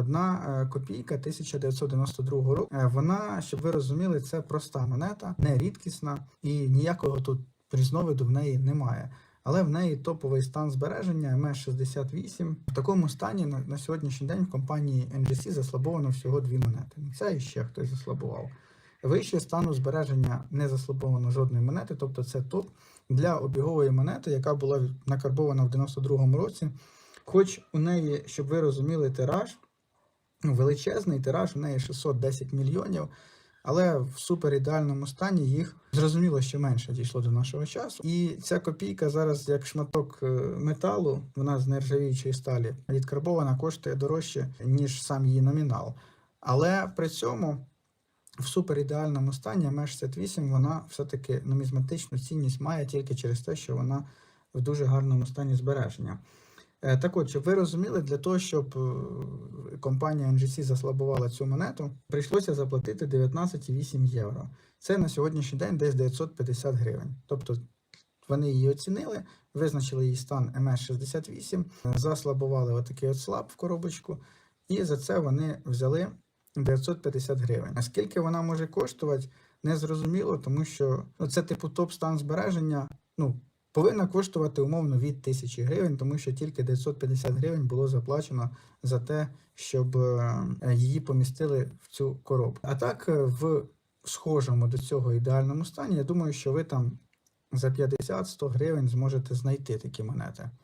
одна е, копійка 1992 року. Е, Вона, щоб ви розуміли, це проста монета, не рідкісна і ніякого тут різновиду в неї немає. Але в неї топовий стан збереження МС68. В такому стані на, на сьогоднішній день в компанії NGC заслабовано всього дві монети. Це ще хтось заслабував. Вище стану збереження не заслабовано жодної монети, тобто це топ для обігової монети, яка була накарбована в 92-му році. Хоч у неї, щоб ви розуміли, тираж, ну, величезний тираж, у неї 610 мільйонів, але в супер ідеальному стані їх зрозуміло, що менше дійшло до нашого часу. І ця копійка зараз, як шматок е, металу, вона з нержавіючої сталі відкарбована, коштує дорожче, ніж сам її номінал. Але при цьому в суперідеальному стані МЕ-68 вона все-таки нумізматичну цінність має тільки через те, що вона в дуже гарному стані збереження. Е, Так от, щоб ви розуміли, для того, щоб е, компанія NGC заслабувала цю монету, прийшлося заплатити 19,8 євро. Це на сьогоднішній день десь 950 гривень. Тобто вони її оцінили, визначили її стан МС68, заслабували отакий от слаб в коробочку, і за це вони взяли 950 гривень. А скільки вона може коштувати, не зрозуміло, тому що ну, це типу топ-стан збереження. Ну, повинна коштувати умовно від 1000 гривень, тому що тільки 950 гривень було заплачено за те, щоб е, її помістили в цю коробку. А так, е, в схожому до цього ідеальному стані, я думаю, що ви там за 50-100 гривень зможете знайти такі монети.